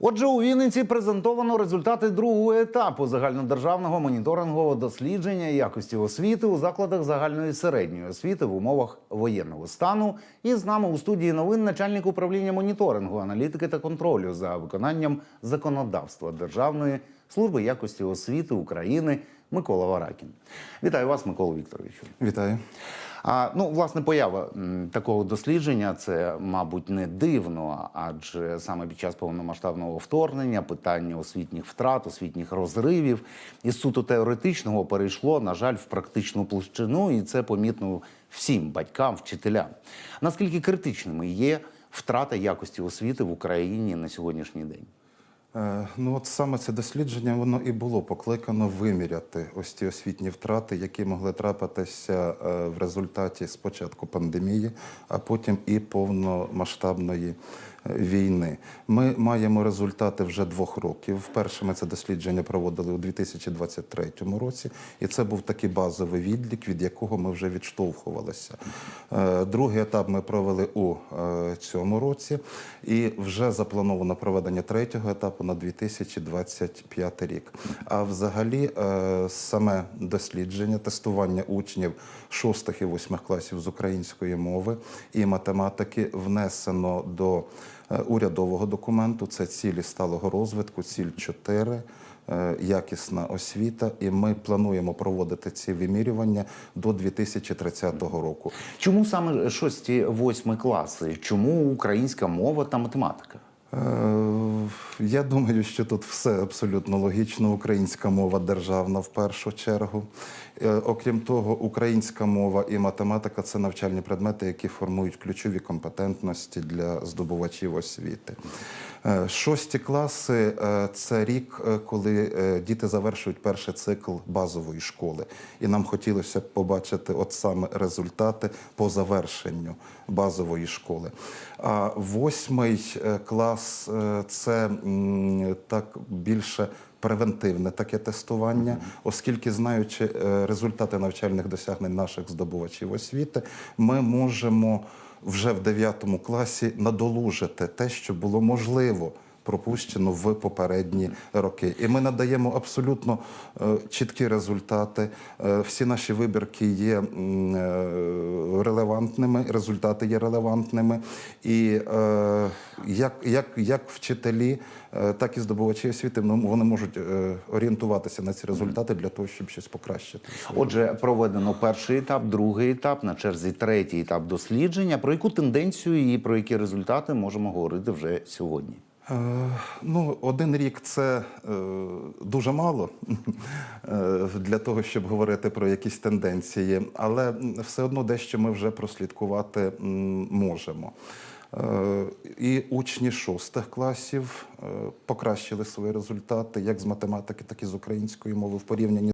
Отже, у Вінниці презентовано результати другого етапу загальнодержавного моніторингового дослідження якості освіти у закладах загальної середньої освіти в умовах воєнного стану. І з нами у студії новин начальник управління моніторингу, аналітики та контролю за виконанням законодавства Державної служби якості освіти України Микола Варакін. Вітаю вас, Микола Вікторовичу. Вітаю. А ну, власне, поява такого дослідження це, мабуть, не дивно, адже саме під час повномасштабного вторгнення питання освітніх втрат, освітніх розривів із суто теоретичного перейшло, на жаль, в практичну площину, і це помітно всім батькам, вчителям. Наскільки критичними є втрата якості освіти в Україні на сьогоднішній день? Е, Ну, от саме це дослідження воно і було покликано виміряти ось ті освітні втрати, які могли трапитися е, в результаті спочатку пандемії, а потім і повномасштабної війни. Ми маємо результати вже двох років. Вперше ми це дослідження проводили у 2023 році, і це був такий базовий відлік, від якого ми вже відштовхувалися. Е, Другий етап ми провели у е, цьому році, і вже заплановано проведення третього етапу на 2025 рік. А взагалі, е, саме дослідження, тестування учнів 6 і 8 класів з української мови і математики внесено до урядового документу. Це цілі сталого розвитку, ціль 4 е, якісна освіта, і ми плануємо проводити ці вимірювання до 2030 року. Чому саме 6-8 класи? Чому українська мова та математика? Е, Я думаю, що тут все абсолютно логічно. Українська мова державна в першу чергу. Е, Окрім того, українська мова і математика це навчальні предмети, які формують ключові компетентності для здобувачів освіти. Е, Шості класи е, це рік, е, коли діти завершують перший цикл базової школи. І нам хотілося б побачити от саме результати по завершенню базової школи. А восьмий клас це так більше. Превентивне таке тестування, оскільки знаючи е, результати навчальних досягнень наших здобувачів освіти, ми можемо вже в 9 класі надолужити те, що було можливо пропущено в попередні роки. І ми надаємо абсолютно е, чіткі результати. Е, всі наші вибірки є е, релевантними, результати є релевантними. І як, як, як вчителі, так і здобувачі освіти ну, вони можуть орієнтуватися на ці результати для того, щоб щось покращити. Отже, проведено перший етап, другий етап, на черзі третій етап дослідження. Про яку тенденцію і про які результати можемо говорити вже сьогодні? Е, Ну, один рік це е, дуже мало е, для того, щоб говорити про якісь тенденції, але все одно дещо ми вже прослідкувати можемо. І учні шостих класів покращили свої результати як з математики, так і з української мови в порівнянні